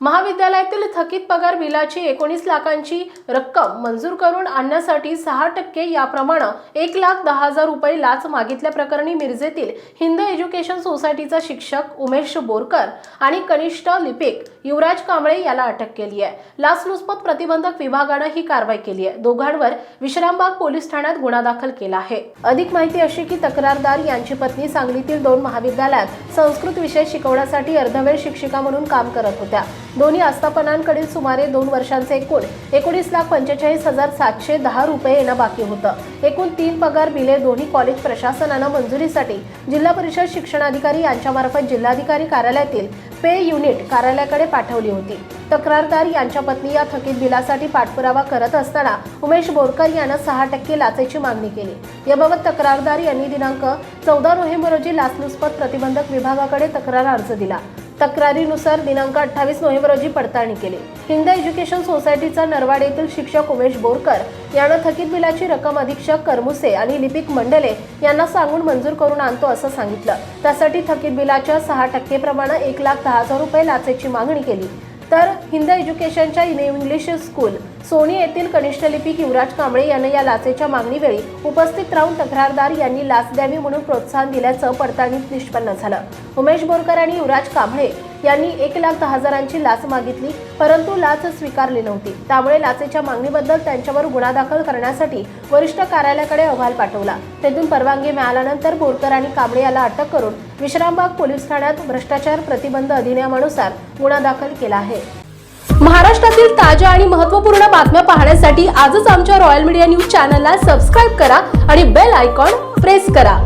महाविद्यालयातील थकीत पगार बिलाची एकोणीस लाखांची रक्कम मंजूर करून आणण्यासाठी सहा टक्के याप्रमाणे एक लाख दहा हजार रुपये लाच मागितल्याप्रकरणी मिरजेतील हिंद एज्युकेशन सोसायटीचा शिक्षक उमेश बोरकर आणि कनिष्ठ लिपिक युवराज कांबळे याला अटक केली आहे. लाचलुचपत प्रतिबंधक विभागानं ही कारवाई केली आहे. दोघांवर विश्रामबाग पोलीस ठाण्यात गुन्हा दाखल केला आहे. अधिक माहिती अशी की तक्रारदार यांची पत्नी सांगलीतील दोन महाविद्यालयात संस्कृत विषय शिकवण्यासाठी अर्धवेळ शिक्षिका म्हणून काम करत होत्या. दोन्ही आस्थापनांकडील सुमारे दोन वर्षांचे एकूण. एकोणीस लाख पंचेचाळीस हजार सातशे दहा रुपये येणं बाकी होतं. एकूण तीन पगार बिले दोन्ही कॉलेज प्रशासनानं मंजुरीसाठी. जिल्हा परिषद शिक्षणाधिकारी यांच्यामार्फत जिल्हाधिकारी कार्यालयातील पे युनिट कार्यालयाकडे पाठवली होती. तक्रारदार यांच्या पत्नी या थकीत बिलासाठी पाठपुरावा करत असताना उमेश बोरकर यानं सहा टक्के लाचेची मागणी केली. याबाबत तक्रारदार यांनी दिनांक चौदा नोव्हेंबर रोजी लाचलुचपत प्रतिबंधक विभागाकडे तक्रार अर्ज दिला. तक्रारीनुसार दिनांक अठ्ठावीस नोव्हेंबर रोजी पडताळणी केली. हिंद एज्युकेशन सोसायटीचा नरवाड येथील शिक्षक उमेश बोरकर यानं थकीत बिलाची रक्कम अधीक्षक करमुसे आणि लिपिक मंडले यांना सांगून मंजूर करून आणतो असं सांगितलं. त्यासाठी थकीत बिलाच्या सहा टक्के प्रमाणे एक लाख दहा हजार रुपये लाचेची मागणी केली. तर हिंद एज्युकेशनच्या इंग्लिश स्कूल सोनी येथील कनिष्ठ लिपिक युवराज कांबळे यांना या लाचेच्या मागणीवेळी उपस्थित राहून तक्रारदार यांनी लाच द्यावी म्हणून प्रोत्साहन दिल्याचं पडताळणीत निष्पन्न झालं. उमेश बोरकर आणि युवराज कांबळे यांनी एक लाख दहा हजारांची लाच मागितली परंतु लाच स्वीकारली नव्हती. त्यामुळे लाचेच्या मागणीबद्दल त्यांच्यावर गुन्हा दाखल करण्यासाठी वरिष्ठ कार्यालयाकडे अहवाल पाठवला. तेथून परवानगी मिळाल्यानंतर बोरकर आणि कांबळे याला अटक करून विश्रामबाग पोलीस ठाण्यात भ्रष्टाचार प्रतिबंध अधिनियमानुसार गुन्हा दाखल केला आहे. महाराष्ट्रातील ताज्या आणि महत्त्वपूर्ण बातम्या पाहण्यासाठी आजच आमच्या रॉयल मीडिया न्यूज चॅनलला सबस्क्राईब करा आणि बेल आयकॉन प्रेस करा.